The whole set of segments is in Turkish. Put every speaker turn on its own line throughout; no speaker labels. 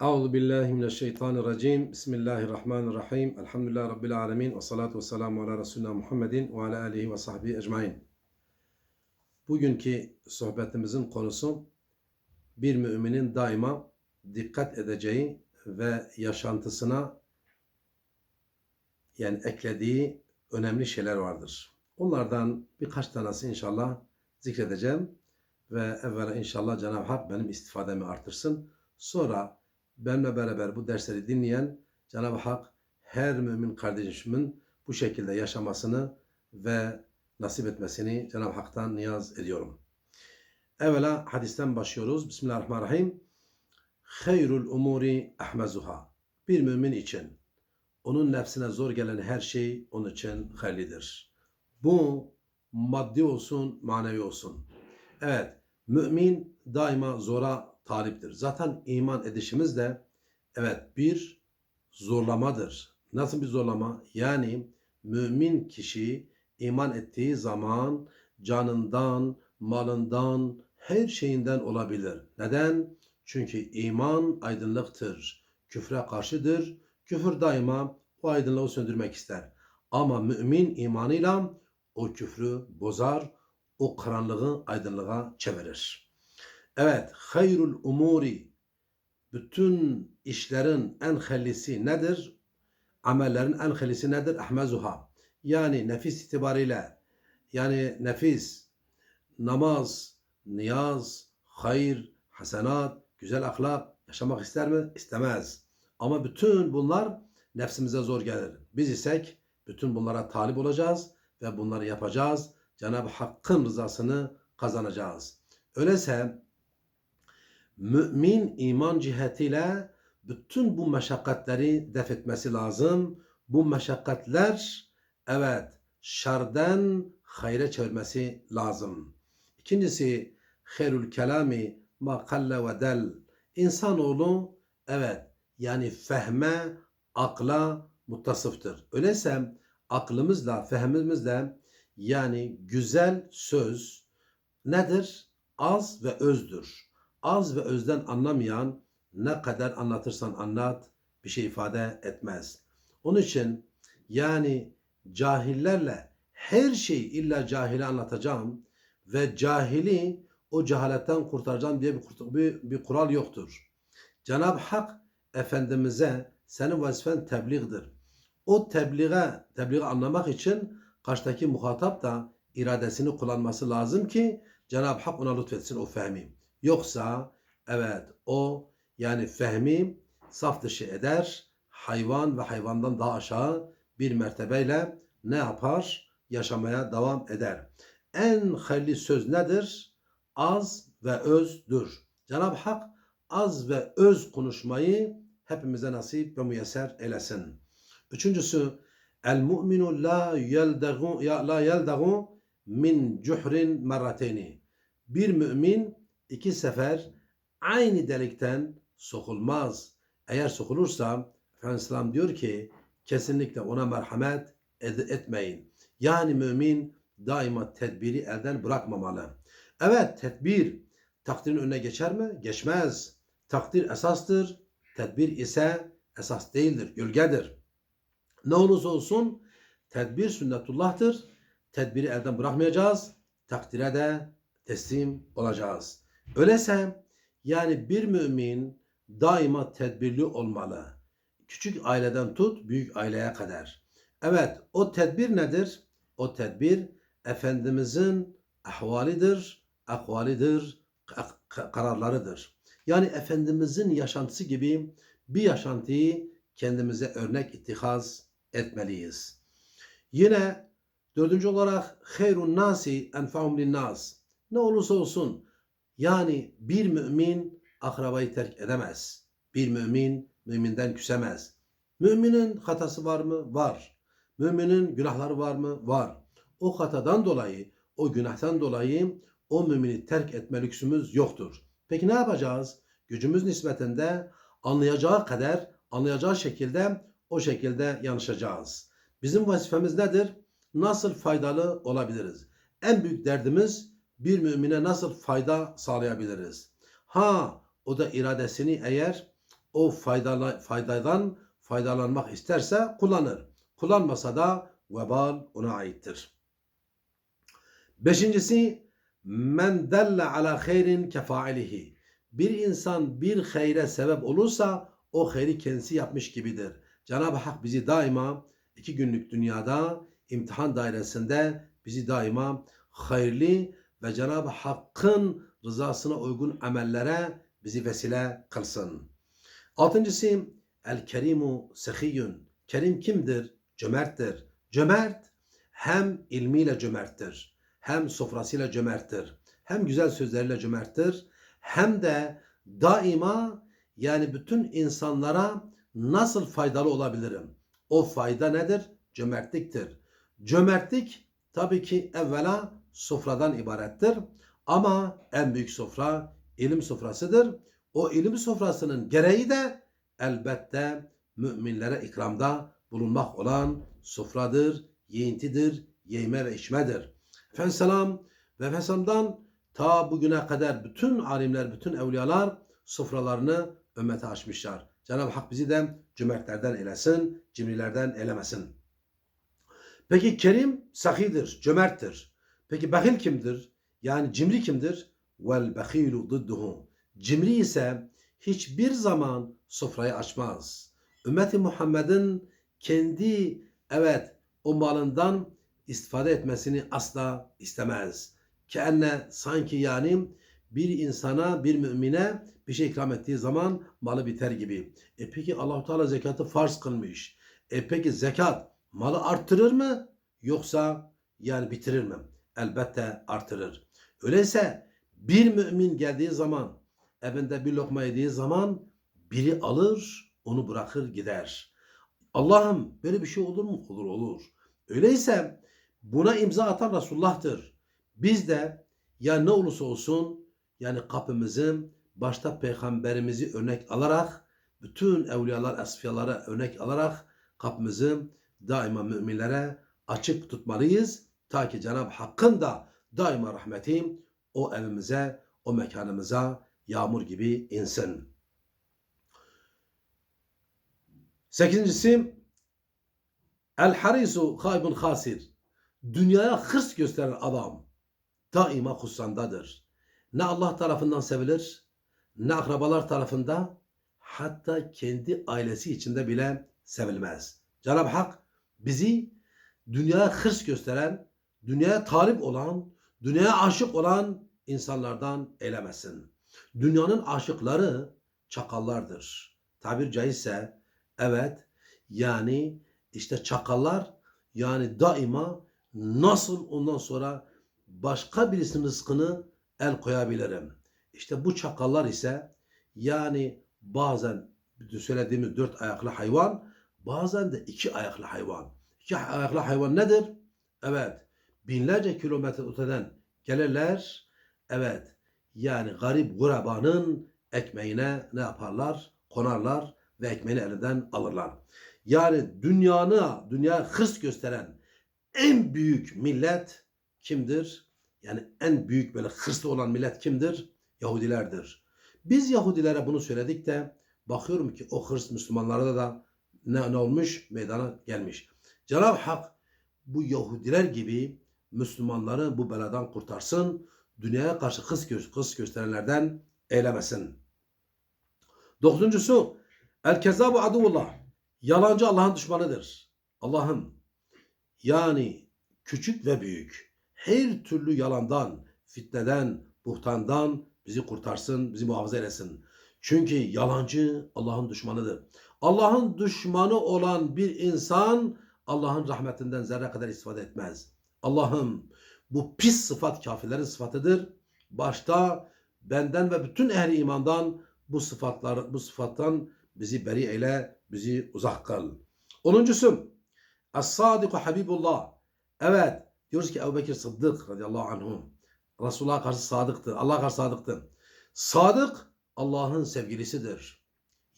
Euzu billahi mineşşeytanirracim. Bismillahirrahmanirrahim. Elhamdülillahi rabbil alamin ve salatu vesselamu ala resulina Muhammedin ve ala alihi ve sahbihi ecmaîn. Bugünkü sohbetimizin konusu bir müminin daima dikkat edeceği ve yaşantısına yani eklediği önemli şeyler vardır. Onlardan birkaç tanesi inşallah zikredeceğim ve evvela inşallah Cenab-ı Hak benim istifademi artırsın. Sonra benimle beraber bu dersleri dinleyen Cenab-ı Hak her mümin kardeşimin bu şekilde yaşamasını ve nasip etmesini Cenab-ı Hak'tan niyaz ediyorum. Evvela hadisten başlıyoruz. Bismillahirrahmanirrahim. Hayrul umuri ahmezuha. Bir mümin için onun nefsine zor gelen her şey onun için hayırlıdır. Bu maddi olsun, manevi olsun. Evet, mümin daima zora taliptir. Zaten iman edişimiz de evet bir zorlamadır. Nasıl bir zorlama? Yani mümin kişi iman ettiği zaman canından, malından, her şeyinden olabilir. Neden? Çünkü iman aydınlıktır. Küfre karşıdır. Küfür daima o aydınlığı söndürmek ister. Ama mümin imanıyla o küfrü bozar, o karanlığı aydınlığa çevirir. Evet, hayrul umuri bütün işlerin en hayırlısı nedir? Amellerin en hayırlısı nedir? Ahmezuha. Yani nefis itibariyle yani nefis, namaz, niyaz, hayır, hasenat, güzel ahlak yaşamak ister mi? İstemez. Ama bütün bunlar nefsimize zor gelir. Biz isek bütün bunlara talip olacağız ve bunları yapacağız. Cenab-ı Hakk'ın rızasını kazanacağız. Öyleyse mümin iman cihetiyle bütün bu meşakkatleri def etmesi lazım. Bu meşakkatler evet şerden hayre çevirmesi lazım. İkincisi hayrul kelami ma kalle ve del. İnsanoğlu evet yani fehme, akla muttasıftır. Öyleyse aklımızla, fehmimizle yani güzel söz nedir? Az ve özdür. Az ve özden anlamayan ne kadar anlatırsan anlat bir şey ifade etmez. Onun için yani cahillerle her şeyi illa cahile anlatacağım ve cahili o cehaletten kurtaracağım diye bir, bir, bir kural yoktur. Cenab-ı Hak Efendimiz'e senin vazifen tebliğdir. O tebliğe, tebliği anlamak için karşıdaki muhatap da iradesini kullanması lazım ki Cenab-ı Hak ona lütfetsin o fehmi. Yoksa evet o yani fehmi saf dışı eder, hayvan ve hayvandan daha aşağı bir mertebeyle ne yapar? Yaşamaya devam eder. En hayırlı söz nedir? Az ve özdür. Cenab-ı Hak az ve öz konuşmayı hepimize nasip ve müyesser eylesin. Üçüncüsü el mu'minu la yeldagu la yeldagu min cuhrin merrateyni. Bir mümin iki sefer aynı delikten sokulmaz. Eğer sokulursa Efendimiz diyor ki kesinlikle ona merhamet etmeyin. Yani mümin daima tedbiri elden bırakmamalı. Evet tedbir takdirin önüne geçer mi? Geçmez. Takdir esastır. Tedbir ise esas değildir, gölgedir. Ne olursa olsun tedbir sünnetullah'tır. Tedbiri elden bırakmayacağız. Takdire de teslim olacağız. Öyleyse yani bir mümin daima tedbirli olmalı. Küçük aileden tut büyük aileye kadar. Evet o tedbir nedir? O tedbir Efendimizin ahvalidir, akvalidir, kararlarıdır. Yani Efendimizin yaşantısı gibi bir yaşantıyı kendimize örnek ittihaz etmeliyiz. Yine dördüncü olarak hayrun nasi enfahum nas. Ne olursa olsun yani bir mümin akrabayı terk edemez. Bir mümin müminden küsemez. Müminin hatası var mı? Var. Müminin günahları var mı? Var. O hatadan dolayı, o günahtan dolayı o mümini terk etme lüksümüz yoktur. Peki ne yapacağız? Gücümüz nispetinde anlayacağı kadar, anlayacağı şekilde o şekilde yanışacağız. Bizim vazifemiz nedir? Nasıl faydalı olabiliriz? En büyük derdimiz bir mümine nasıl fayda sağlayabiliriz? Ha o da iradesini eğer o faydala, faydadan faydalanmak isterse kullanır. Kullanmasa da vebal ona aittir. Beşincisi men delle ala hayrin kefailihi. Bir insan bir hayre sebep olursa o hayri kendisi yapmış gibidir. Cenab-ı Hak bizi daima iki günlük dünyada imtihan dairesinde bizi daima hayırlı ve Cenab-ı Hakk'ın rızasına uygun amellere bizi vesile kılsın. Altıncısı el kerimu sehiyyun. Kerim kimdir? Cömerttir. Cömert hem ilmiyle cömerttir, hem sofrasıyla cömerttir, hem güzel sözleriyle cömerttir, hem de daima yani bütün insanlara nasıl faydalı olabilirim? O fayda nedir? Cömertliktir. Cömertlik tabii ki evvela sofradan ibarettir. Ama en büyük sofra ilim sofrasıdır. O ilim sofrasının gereği de elbette müminlere ikramda bulunmak olan sofradır, yiyintidir, yeme ve içmedir. Efendimiz selam ve Efendimiz selam'dan ta bugüne kadar bütün alimler, bütün evliyalar sofralarını ümmete açmışlar. Cenab-ı Hak bizi de cömertlerden eylesin, cimrilerden eylemesin. Peki kerim sahidir, cömerttir. Peki bahil kimdir? Yani cimri kimdir? Vel bahilu dıdduhu. Cimri ise hiçbir zaman sofrayı açmaz. Ümmeti Muhammed'in kendi evet o malından istifade etmesini asla istemez. Keenne sanki yani bir insana, bir mümine bir şey ikram ettiği zaman malı biter gibi. E peki Allahu Teala zekatı farz kılmış. E peki zekat malı arttırır mı yoksa yani bitirir mi? Elbette artırır. Öyleyse bir mümin geldiği zaman evinde bir lokma yediği zaman biri alır onu bırakır gider. Allah'ım böyle bir şey olur mu? Olur olur. Öyleyse buna imza atan Resulullah'tır. Biz de ya ne olursa olsun yani kapımızı başta peygamberimizi örnek alarak bütün evliyalar, esfiyalara örnek alarak kapımızı daima müminlere açık tutmalıyız. Ta ki Cenab-ı Hakk'ın da daima rahmeti o evimize, o mekanımıza yağmur gibi insin. Sekizincisi El harisu haybun hasir. Dünyaya hırs gösteren adam daima husrandadır. Ne Allah tarafından sevilir, ne akrabalar tarafından, hatta kendi ailesi içinde bile sevilmez. Cenab-ı Hak bizi dünyaya hırs gösteren, dünyaya talip olan, dünyaya aşık olan insanlardan eylemesin. Dünyanın aşıkları çakallardır. Tabir caizse evet yani işte çakallar yani daima nasıl ondan sonra başka birisinin rızkını el koyabilirim. İşte bu çakallar ise yani bazen söylediğimiz dört ayaklı hayvan bazen de iki ayaklı hayvan. İki ayaklı hayvan nedir? Evet binlerce kilometre öteden gelirler. Evet yani garip gurabanın ekmeğine ne yaparlar? Konarlar ve ekmeğini elinden alırlar. Yani dünyanı, dünya hırs gösteren en büyük millet kimdir? Yani en büyük böyle hırslı olan millet kimdir? Yahudilerdir. Biz Yahudilere bunu söyledik de bakıyorum ki o hırs Müslümanlarda da ne, ne olmuş? Meydana gelmiş. Cenab-ı Hak bu Yahudiler gibi Müslümanları bu beladan kurtarsın. Dünyaya karşı hırs, gö hırs gösterenlerden eylemesin. Dokuzuncusu El kezabu aduvullah. Yalancı Allah'ın düşmanıdır. Allah'ım yani küçük ve büyük her türlü yalandan, fitneden, buhtandan bizi kurtarsın, bizi muhafaza eylesin. Çünkü yalancı Allah'ın düşmanıdır. Allah'ın düşmanı olan bir insan Allah'ın rahmetinden zerre kadar istifade etmez. Allah'ım bu pis sıfat kafirlerin sıfatıdır. Başta benden ve bütün ehli imandan bu sıfatlar bu sıfattan bizi beri eyle, bizi uzak kıl. Onuncusu Es-Sadiku Habibullah. Evet diyoruz ki Ebu Bekir Sıddık radıyallahu anhum. Resulullah'a karşı sadıktı. Allah'a karşı sadıktı. Sadık Allah'ın sevgilisidir.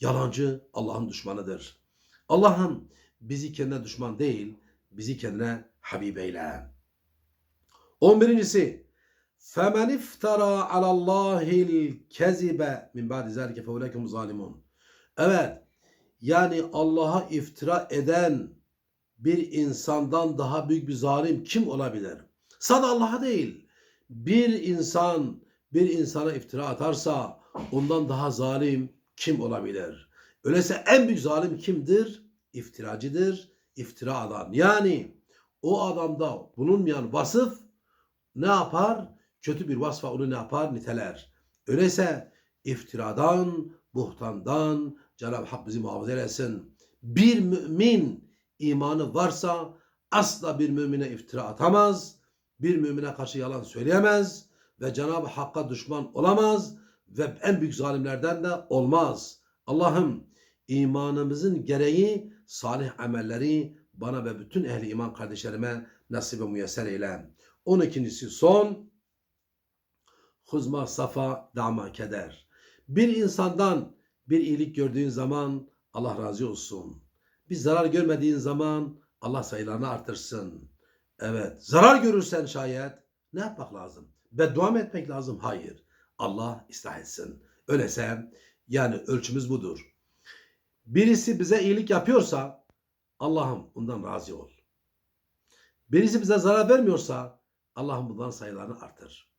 Yalancı Allah'ın düşmanıdır. Allah'ım bizi kendine düşman değil, bizi kendine Habib eyle. On birincisi فَمَنْ اِفْتَرَى عَلَى اللّٰهِ الْكَذِبَ مِنْ بَعْدِ ذَٰلِكَ فَاُولَٰئِكَ هُمُ ظَالِمُونَ Evet. Yani Allah'a iftira eden bir insandan daha büyük bir zalim kim olabilir? Sadece Allah'a değil. Bir insan bir insana iftira atarsa ondan daha zalim kim olabilir? Öyleyse en büyük zalim kimdir? İftiracıdır, iftira atan. Yani o adamda bulunmayan vasıf ne yapar? Kötü bir vasfa onu ne yapar? Niteler. Öyleyse iftiradan, buhtandan Cenab-ı Hak bizi muhafaza eylesin. Bir mümin imanı varsa asla bir mümine iftira atamaz. Bir mümine karşı yalan söyleyemez ve Cenab-ı Hakk'a düşman olamaz ve en büyük zalimlerden de olmaz. Allah'ım imanımızın gereği salih amelleri bana ve bütün ehli iman kardeşlerime nasip ve müyesser eyle. 12.si son huzma safa dama keder. Bir insandan bir iyilik gördüğün zaman Allah razı olsun. Bir zarar görmediğin zaman Allah sayılarını artırsın. Evet. Zarar görürsen şayet ne yapmak lazım? Beddua mı etmek lazım? Hayır. Allah ıslah etsin. Öyleyse yani ölçümüz budur. Birisi bize iyilik yapıyorsa Allah'ım ondan razı ol. Birisi bize zarar vermiyorsa Allah'ım bundan sayılarını artır.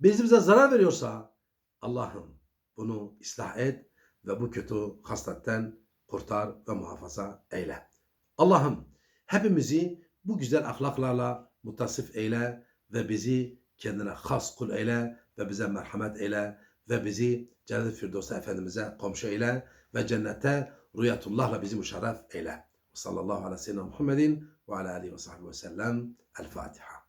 Birisi bize zarar veriyorsa Allah'ım bunu ıslah et ve bu kötü hasletten kurtar ve muhafaza eyle. Allah'ım hepimizi bu güzel ahlaklarla mutasif eyle ve bizi kendine has kul eyle ve bize merhamet eyle ve bizi Cennet-i Firdevs'e Efendimiz'e komşu eyle ve cennete rüyatullahla bizi müşerref eyle. Sallallahu aleyhi ve sellem Muhammedin ve sahbihi ve sellem. El Fatiha.